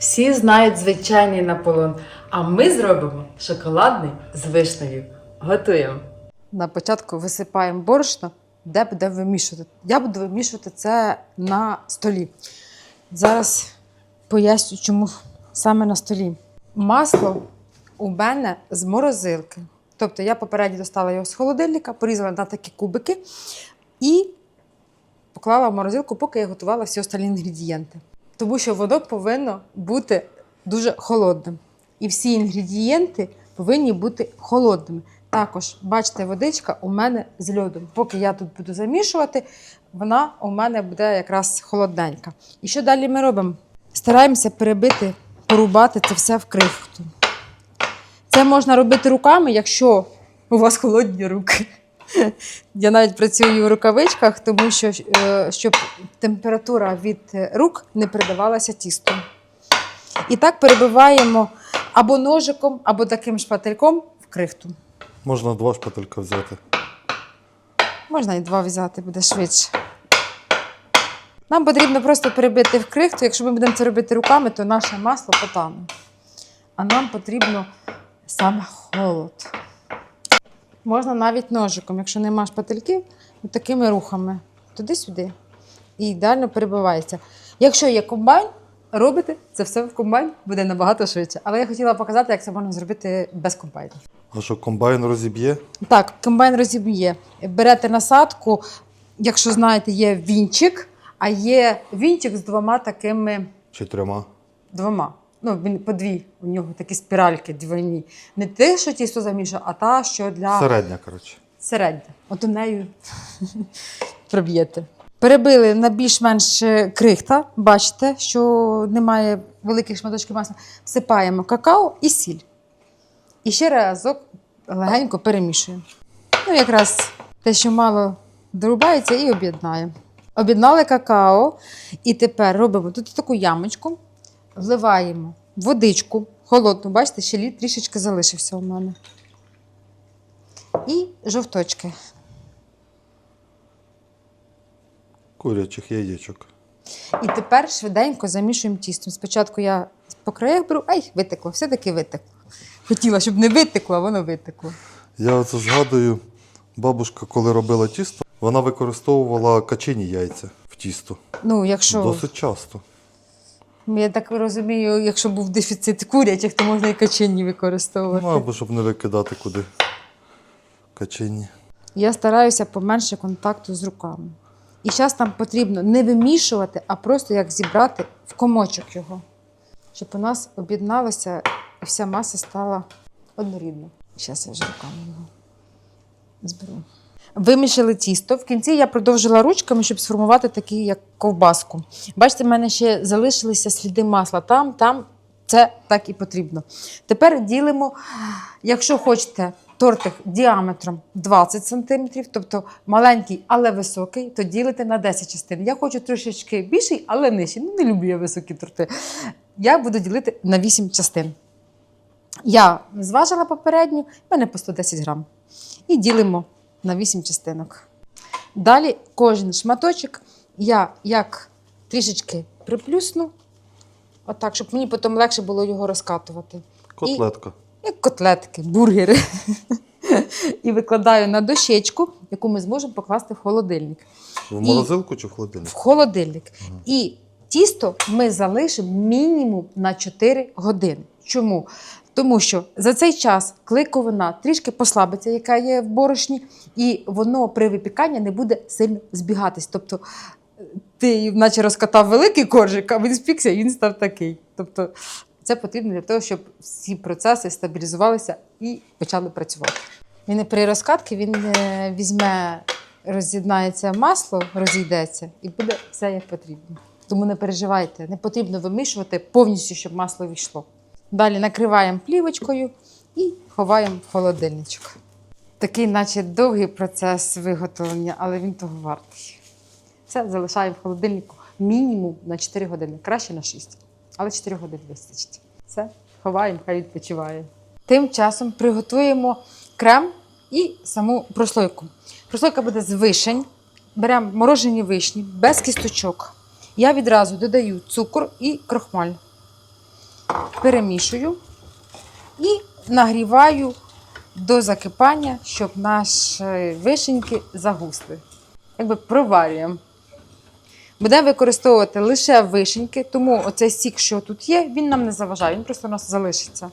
Всі знають звичайний наполон, а ми зробимо шоколадний з вишнею. Готуємо. На початку висипаємо борошно, де буде вимішувати. Я буду вимішувати це на столі. Зараз поясню, чому саме на столі. Масло у мене з морозилки. Тобто я попередньо достала його з холодильника, порізала на такі кубики і поклала в морозилку, поки я готувала всі остальні інгредієнти. Тому що воно повинно бути дуже холодним. І всі інгредієнти повинні бути холодними. Також, бачите, водичка у мене з льодом. Поки я тут буду замішувати, вона у мене буде якраз холодненька. І що далі ми робимо? Стараємося перебити, порубати це все в крихту. Це можна робити руками, якщо у вас холодні руки. Я навіть працюю в рукавичках, тому що е, щоб температура від рук не передавалася тісту. І так перебиваємо або ножиком, або таким шпательком в крихту. Можна два шпателька взяти. Можна і два взяти, буде швидше. Нам потрібно просто перебити в крихту. Якщо ми будемо це робити руками, то наше масло потане. А нам потрібно саме холод. Можна навіть ножиком, якщо нема шпательків, такими рухами туди-сюди. І ідеально перебивається. Якщо є комбайн, робите це все в комбайн, буде набагато швидше. Але я хотіла показати, як це можна зробити без комбайну. А що комбайн розіб'є? Так, комбайн розіб'є. Берете насадку, якщо знаєте, є вінчик, а є вінчик з двома такими Чи трьома? двома. Ну, він по дві. У нього такі спіральки двойні. Не те, що тісто замішує, а та, що для Середня, коротше. середня. От у нею проб'єте. Перебили на більш-менш е, крихта. Бачите, що немає великих шматочків масла. Всипаємо какао і сіль. І ще разок легенько перемішуємо. Ну, якраз те, що мало дорубається, і об'єднаємо. Об'єднали какао, і тепер робимо тут таку ямочку, вливаємо водичку холодну, бачите, ще лід трішечки залишився у мене. І жовточки. Курячих яєчок. І тепер швиденько замішуємо тістом. Спочатку я по краях беру, ай, витекло, все-таки витекло. Хотіла, щоб не витекло, а воно витекло. Я оце згадую, бабушка, коли робила тісто, вона використовувала качині яйця в тісто. Ну, якщо Досить часто. Я так розумію, якщо був дефіцит курячих, то можна і качині використовувати. Ну, або щоб не викидати куди качині. Я стараюся поменше контакту з руками. І зараз нам потрібно не вимішувати, а просто як зібрати в комочок його, щоб у нас об'єдналося і вся маса стала однорідна. Зараз я вже руками його зберу. Вимішали тісто. В кінці я продовжила ручками, щоб сформувати такі, як ковбаску. Бачите, в мене ще залишилися сліди масла там, там. Це так і потрібно. Тепер ділимо, якщо хочете, тортик діаметром 20 см, тобто маленький, але високий, то ділите на 10 частин. Я хочу трошечки більший, але нижчий. Ну, не люблю я високі торти. Я буду ділити на 8 частин. Я зважила попередню, в мене по 110 грам. І ділимо на 8 частинок. Далі кожен шматочок я як трішечки приплюсну, отак, щоб мені потім легше було його розкатувати. Котлетка. Як котлетки, бургери. І викладаю на дощечку, яку ми зможемо покласти в холодильник. В морозилку чи в холодильник? В холодильник. І тісто ми залишимо мінімум на 4 години. Чому? Тому що за цей час клейковина трішки послабиться, яка є в борошні, і воно при випіканні не буде сильно збігатись. Тобто е, ти наче розкатав великий коржик, а він спікся він став такий. Тобто це потрібно для того, щоб всі процеси стабілізувалися і почали працювати. Він при розкатці він е, візьме, роз'єднається масло, розійдеться і буде все як потрібно. Тому не переживайте, не потрібно вимішувати повністю, щоб масло війшло. Далі накриваємо плівочкою і ховаємо в холодильничок. Такий, наче довгий процес виготовлення, але він того вартий. Все залишаємо в холодильнику мінімум на 4 години, краще на 6. Але 4 години вистачить. Все, ховаємо, хай відпочиває. Тим часом приготуємо крем і саму прослойку. Прослойка буде з вишень. Беремо морожені вишні без кісточок. Я відразу додаю цукор і крохмаль. перемішую і нагріваю до закипання, щоб наші вишеньки загусли. Якби проварюємо. Будемо використовувати лише вишеньки, тому оцей сік, що тут є, він нам не заважає, він просто у нас залишиться.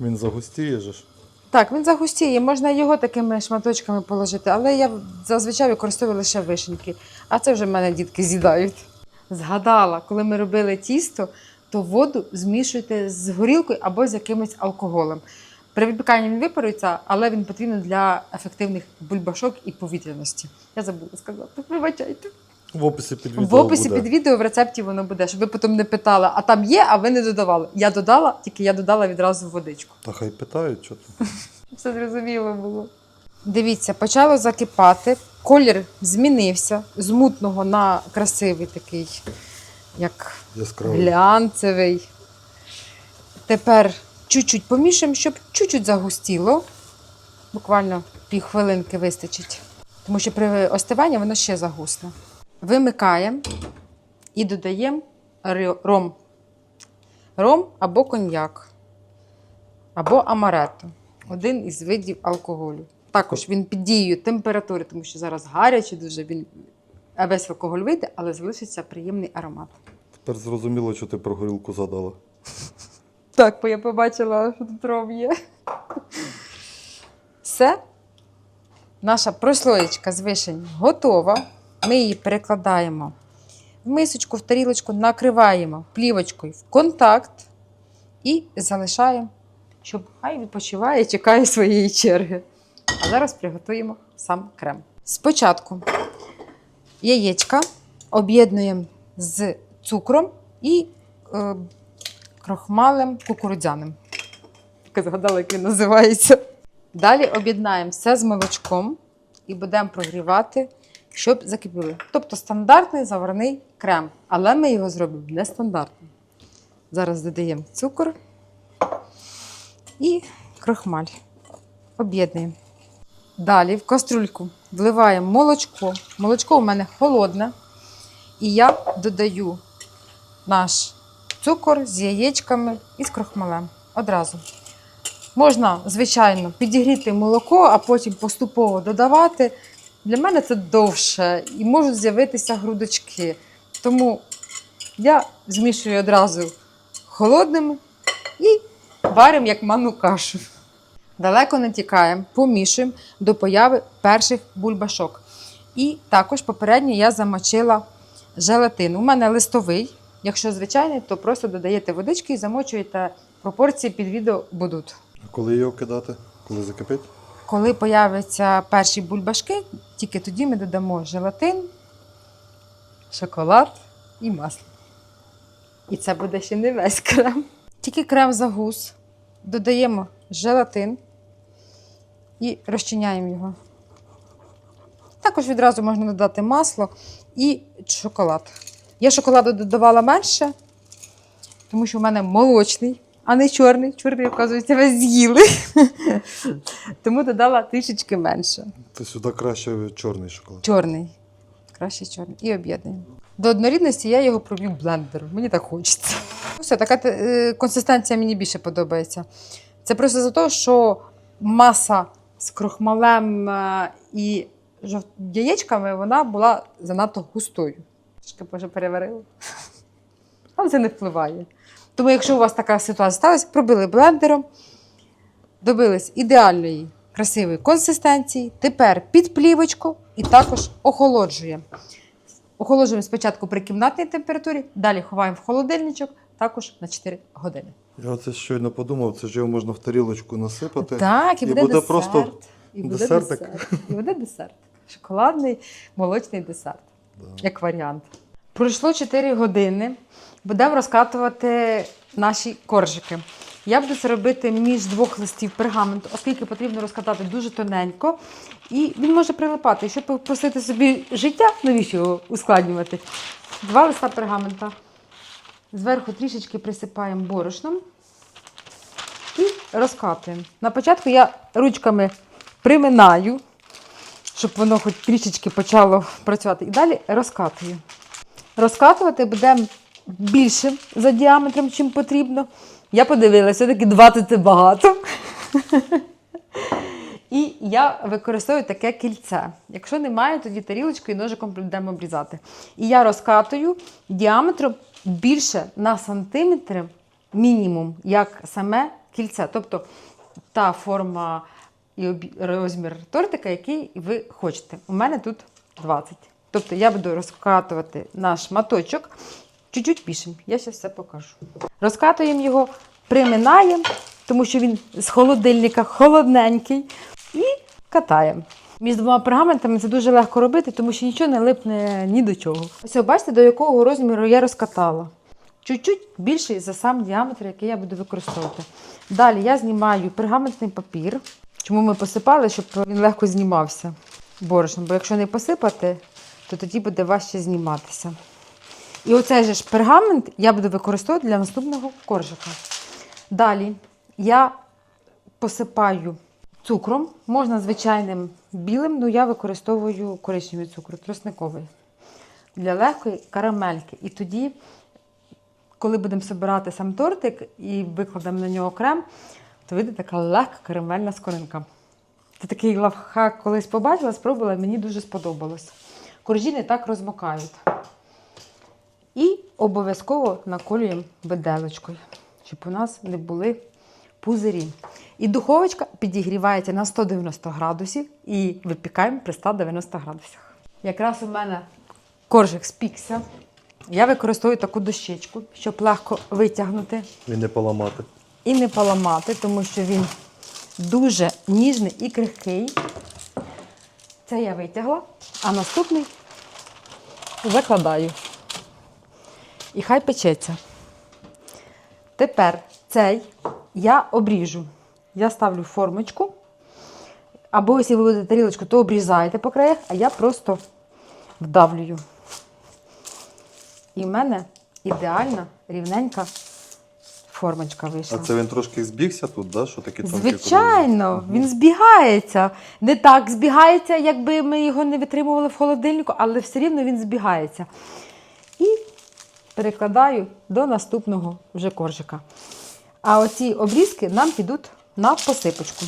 Він загустіє же ж. Так, він загустіє, можна його такими шматочками положити, але я зазвичай використовую лише вишеньки, а це вже в мене дітки з'їдають. Згадала, коли ми робили тісто, то воду змішуйте з горілкою або з якимось алкоголем. При випіканні він випарується, але він потрібен для ефективних бульбашок і повітряності. Я забула сказати, вибачайте. В описі під відео В описі буде. під відео в рецепті воно буде, щоб ви потім не питали, а там є, а ви не додавали. Я додала, тільки я додала відразу водичку. Та хай питають, що ти. Все зрозуміло було. Дивіться, почало закипати. Колір змінився з мутного на красивий такий, як Яскравий. глянцевий. Тепер чуть-чуть помішаємо, щоб чуть-чуть загустіло. Буквально півхвилинки вистачить. Тому що при остиванні воно ще загусне. Вимикаємо і додаємо ром. Ром або коньяк, або амаретто. Один із видів алкоголю. Також він під дією температури, тому що зараз гаряче дуже, він весь алкоголь вийде, але залишиться приємний аромат. Тепер зрозуміло, що ти про горілку задала. Так, бо я побачила, що тут ром є. Все. Наша прослоєчка з вишень готова. Ми її перекладаємо в мисочку, в тарілочку, накриваємо плівочкою в контакт і залишаємо, щоб хай відпочиває чекає своєї черги. А зараз приготуємо сам крем. Спочатку яєчка об'єднуємо з цукром і е, крохмалем кукурудзяним. Я згадала, як він називається. Далі об'єднаємо все з молочком і будемо прогрівати, щоб закипіли. Тобто стандартний заварний крем, але ми його зробимо нестандартним. Зараз додаємо цукор і крохмаль. Об'єднуємо. Далі в каструльку вливаємо молочко. Молочко у мене холодне. І я додаю наш цукор з яєчками і з крохмалем. Одразу. Можна, звичайно, підігріти молоко, а потім поступово додавати. Для мене це довше і можуть з'явитися грудочки. Тому я змішую одразу холодним і варимо як манну кашу. Далеко не тікаємо, помішуємо до появи перших бульбашок. І також попередньо я замочила желатин. У мене листовий. Якщо звичайний, то просто додаєте водички і замочуєте. Пропорції під відео будуть. А коли його кидати? Коли закипить? Коли появляться перші бульбашки, тільки тоді ми додамо желатин, шоколад і масло. І це буде ще не весь крем. Тільки крем загус. Додаємо желатин і розчиняємо його. Також відразу можна додати масло і шоколад. Я шоколаду додавала менше, тому що в мене молочний, а не чорний. Чорний, оказується, весь з'їли. Тому додала трішечки менше. То сюди краще чорний шоколад. Чорний. Краще чорний. І об'єднуємо. До однорідності я його проб'ю блендером. Мені так хочеться. Все, така е, консистенція мені більше подобається. Це просто за те, що маса з крохмалем е, і яєчками вона була занадто густою. Трішки може переварила. Але це не впливає. Тому, якщо у вас така ситуація сталася, пробили блендером, добились ідеальної красивої консистенції. Тепер під плівочку і також охолоджуємо. Охолоджуємо спочатку при кімнатній температурі, далі ховаємо в холодильничок також на 4 години. Я оце щойно подумав, це ж його можна в тарілочку насипати. Так, і І буде, буде десерт. просто і буде десертик. десерт. І буде десерт. Шоколадний молочний десерт, Да. як варіант. Пройшло 4 години. Будемо розкатувати наші коржики. Я буду це робити між двох листів пергаменту, оскільки потрібно розкатати дуже тоненько. І він може прилипати. Щоб попросити собі життя, навіщо його ускладнювати? Два листа пергамента. Зверху трішечки присипаємо борошном і розкатуємо. На початку я ручками приминаю, щоб воно хоч трішечки почало працювати. І далі розкатую. Розкатувати будемо більше за діаметром, чим потрібно. Я подивилася, все-таки 20 це багато. І я використовую таке кільце. Якщо немає, тоді тарілочкою і ножиком будемо обрізати. І я розкатую діаметром більше на сантиметр мінімум, як саме кільце. Тобто та форма і розмір тортика, який ви хочете. У мене тут 20. Тобто я буду розкатувати наш шматочок чуть-чуть більшим. Я зараз все покажу. Розкатуємо його, приминаємо, тому що він з холодильника холодненький. І катаємо. Між двома пергаментами це дуже легко робити, тому що нічого не липне ні до чого. Ось бачите, до якого розміру я розкатала. Чуть-чуть більший за сам діаметр, який я буду використовувати. Далі я знімаю пергаментний папір. Чому ми посипали, щоб він легко знімався борошном. Бо якщо не посипати, то тоді буде важче зніматися. І оцей же ж пергамент я буду використовувати для наступного коржика. Далі я посипаю цукром, можна звичайним білим, але я використовую коричневий цукор, тросниковий. Для легкої карамельки. І тоді, коли будемо збирати сам тортик і викладемо на нього крем, то вийде така легка карамельна скоринка. Це такий лавхак колись побачила, спробувала, мені дуже сподобалось. Коржі не так розмокають. І обов'язково наколюємо виделочкою, щоб у нас не були пузирі. І духовочка підігрівається на 190 градусів і випікаємо при 190 градусах. Якраз у мене коржик спікся. Я використовую таку дощечку, щоб легко витягнути І не поламати. і не поламати, тому що він дуже ніжний і крихкий. Це я витягла, а наступний закладаю. І хай печеться. Тепер цей я обріжу. Я ставлю формочку. Або якщо ви будете тарілочку, то обрізаєте по краях, а я просто вдавлюю. І в мене ідеальна рівненька формочка вийшла. А це він трошки збігся тут, да? що такі тонкі Звичайно, він збігається. Не так збігається, якби ми його не витримували в холодильнику, але все рівно він збігається. І перекладаю до наступного вже коржика. А оці обрізки нам підуть на посипочку.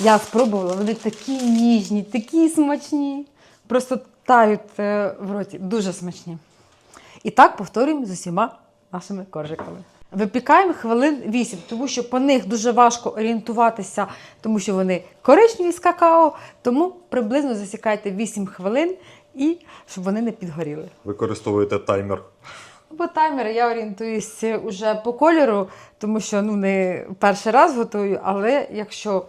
Я спробувала, вони такі ніжні, такі смачні. Просто тають е, в роті. Дуже смачні. І так повторюємо з усіма нашими коржиками. Випікаємо хвилин 8, тому що по них дуже важко орієнтуватися, тому що вони коричневі з какао, тому приблизно засікайте 8 хвилин і щоб вони не підгоріли. Використовуєте таймер. По таймеру я орієнтуюся вже по кольору, тому що ну, не перший раз готую, але якщо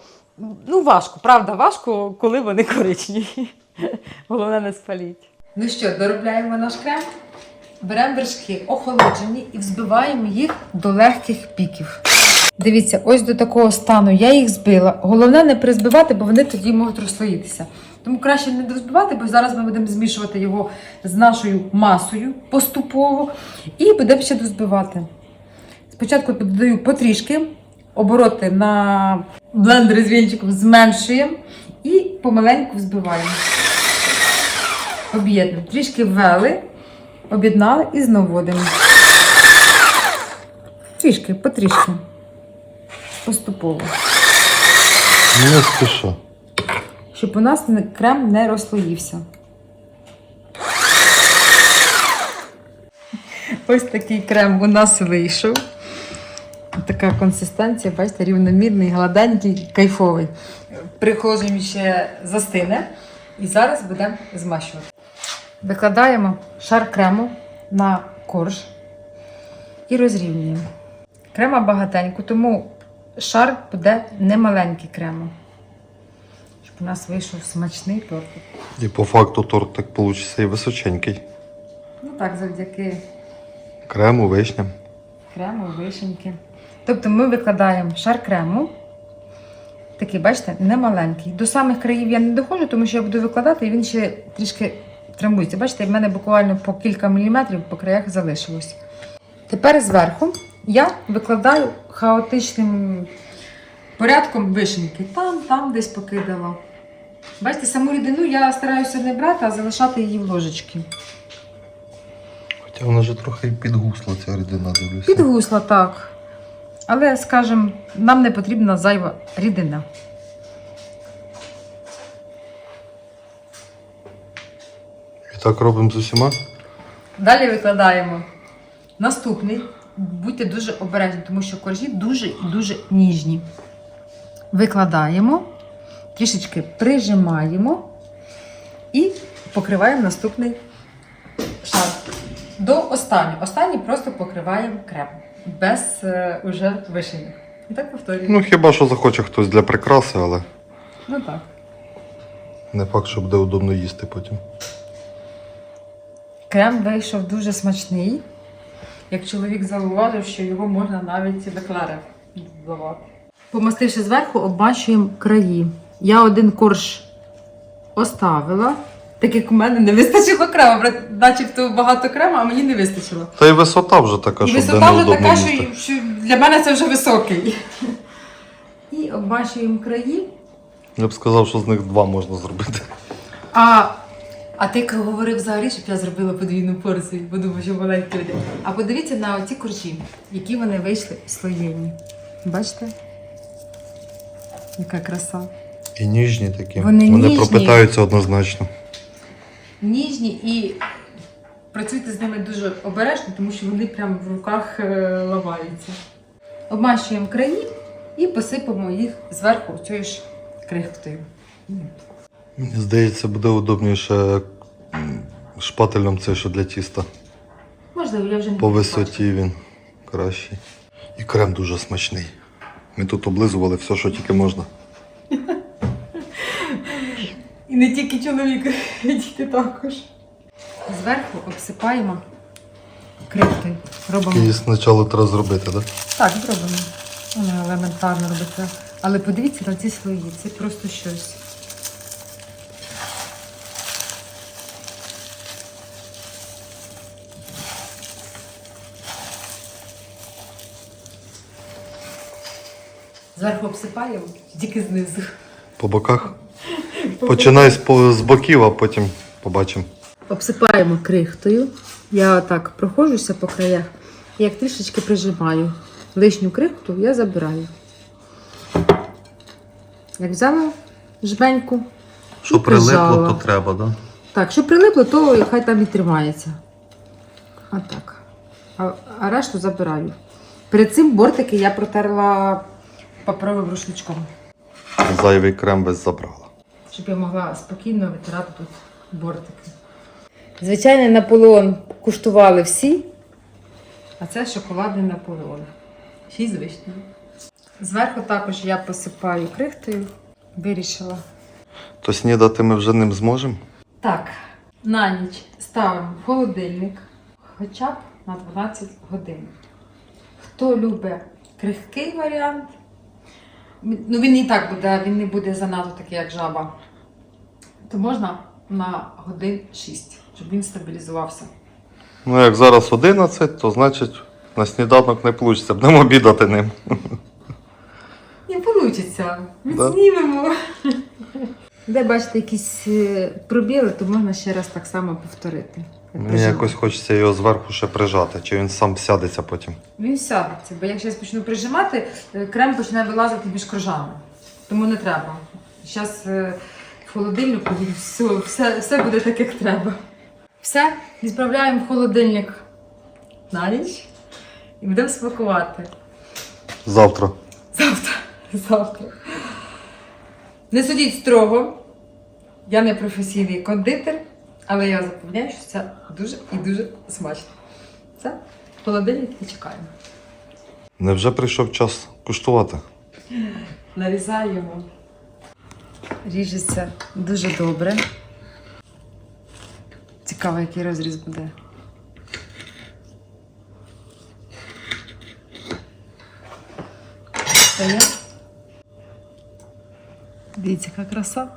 ну важко, правда, важко, коли вони коричневі. Головне не спаліть. Ну що, доробляємо наш крем. Беремо вершки охолоджені і взбиваємо їх до легких піків. Дивіться, ось до такого стану я їх збила. Головне не призбивати, бо вони тоді можуть розслоїтися. Тому краще не дозбивати, бо зараз ми будемо змішувати його з нашою масою поступово і будемо ще дозбивати. Спочатку додаю потрішки, обороти на блендері з вінчиком зменшуємо і помаленьку взбиваємо. Об'єднуємо. Трішки ввели, об'єднали і знову вводимо. Трішки, потрішки. Поступово. Не спіша. Щоб у нас крем не розслоївся. Ось такий крем у нас вийшов. Така консистенція, бачите, рівномірний, гладенький, кайфовий. Прихожуємо ще застине. І зараз будемо змащувати. Викладаємо шар крему на корж і розрівнюємо. Крема багатенько, тому шар буде немаленький крему. Щоб у нас вийшов смачний тортик. І по факту торт так вийде і височенький. Ну так, завдяки Крему, вишням. крему, вишеньки. Тобто ми викладаємо шар крему. Такий, бачите, немаленький. До самих країв я не доходжу, тому що я буду викладати, і він ще трішки трамбується. Бачите, в мене буквально по кілька міліметрів по краях залишилось. Тепер зверху я викладаю хаотичним порядком вишеньки. Там, там десь покидала. Бачите, саму рідину я стараюся не брати, а залишати її в ложечки. Хоча вона вже трохи підгусла, ця рідина, дивлюся. Підгусла, так. Але, скажімо, нам не потрібна зайва рідина. І так робимо з усіма. Далі викладаємо наступний. Будьте дуже обережні, тому що коржі дуже і дуже ніжні. Викладаємо, трішечки прижимаємо і покриваємо наступний шар. До останнього. Останній просто покриваємо крем. Без е, уже вишені. І так повторюємо. Ну, хіба що захоче хтось для прикраси, але Ну так. не факт, що буде удобно їсти потім. Крем вийшов дуже смачний. Як чоловік зауважив, що його можна навіть в еклери додавати. Помастивши зверху, обмащуємо краї. Я один корж оставила, так як у мене не вистачило крему. Бра- Начебто багато крему, а мені не вистачило. Та й висота вже така, що висота вже така, що, що для мене це вже високий. І обмащуємо краї. Я б сказав, що з них два можна зробити. А, а ти говорив взагалі, щоб я зробила подвійну порцію, бо думаю, що маленькі люди. А подивіться на оці коржі, які вони вийшли слоєні. Бачите? Яка краса. І ніжні такі. Вони ніжні. пропитаються однозначно. Ніжні і працюйте з ними дуже обережно, тому що вони прямо в руках е, ламаються. Обмащуємо краї і посипемо їх зверху цією ж крихтою. Мені здається, буде удобніше шпателем це, що для тіста. Можливо, я вже не По висоті він кращий. І крем дуже смачний. Ми тут облизували все, що тільки можна. І не тільки чоловік, і діти також. Зверху обсипаємо крихти. Робимо. І спочатку треба зробити, так? Да? Так, зробимо. Воно елементарно робиться. Але подивіться на ці слої, це просто щось. Зверху обсипаємо, тільки знизу. По боках. Починай з, по- з боків, а потім побачимо. Обсипаємо крихтою. Я отак проходжуся по краях. І як трішечки прижимаю лишню крихту, я забираю. Як взяла жменьку. Що і прижала. прилипло, то треба, так? Да? Так, що прилипло, то хай там і тримається. Отак. А, а решту забираю. Перед цим бортики я протерла паперовим рушничком, Зайвий крем без забрала. щоб я могла спокійно витирати тут бортики. Звичайний Наполеон куштували всі, а це шоколадний Наполеон. Шість вишні. Зверху також я посипаю крихтою. Вирішила. То снідати ми вже ним зможемо. Так, на ніч ставимо в холодильник хоча б на 12 годин. Хто любить крихкий варіант, ну він і так буде, він не буде занадто такий, як жаба, то можна на годин 6, щоб він стабілізувався. Ну, як зараз 11, то значить на сніданок не вийде. Будемо обідати ним. Не вийде, відснімемо. Де бачите якісь е, пробіли, то можна ще раз так само повторити. Мені якось хочеться його зверху ще прижати, чи він сам сядеться потім. Він сядеться, бо якщо я почну прижимати, е, крем почне вилазити між кружами. Тому не треба. Зараз в холодильнику все, все, все буде так, як треба. Все, відправляємо в холодильник на ніч і будемо смакувати. Завтра. Завтра. Завтра. Не судіть строго. Я не професійний кондитер, але я запевняю, що це дуже і дуже смачно. В холодильник і чекаємо. Невже прийшов час куштувати? Нарізаємо. Ріжеться дуже добре. Цікаво, який розріз буде. Дивіться, яка краса.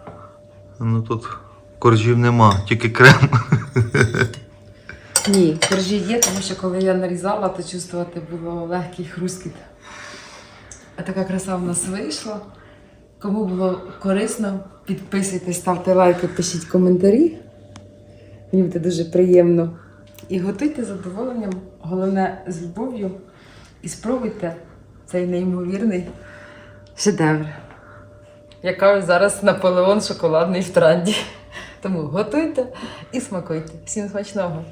Ну тут коржів нема, тільки крем. Ні, коржі є, тому що коли я нарізала, то чувствувати було легкий хрускіт. А така краса в нас вийшла. Кому було корисно, підписуйтесь, ставте лайки, пишіть коментарі. Мені буде дуже приємно І готуйте з задоволенням, головне з любов'ю. І спробуйте цей неймовірний шедевр. Яка зараз Наполеон шоколадний в тренді. Тому готуйте і смакуйте. Всім смачного!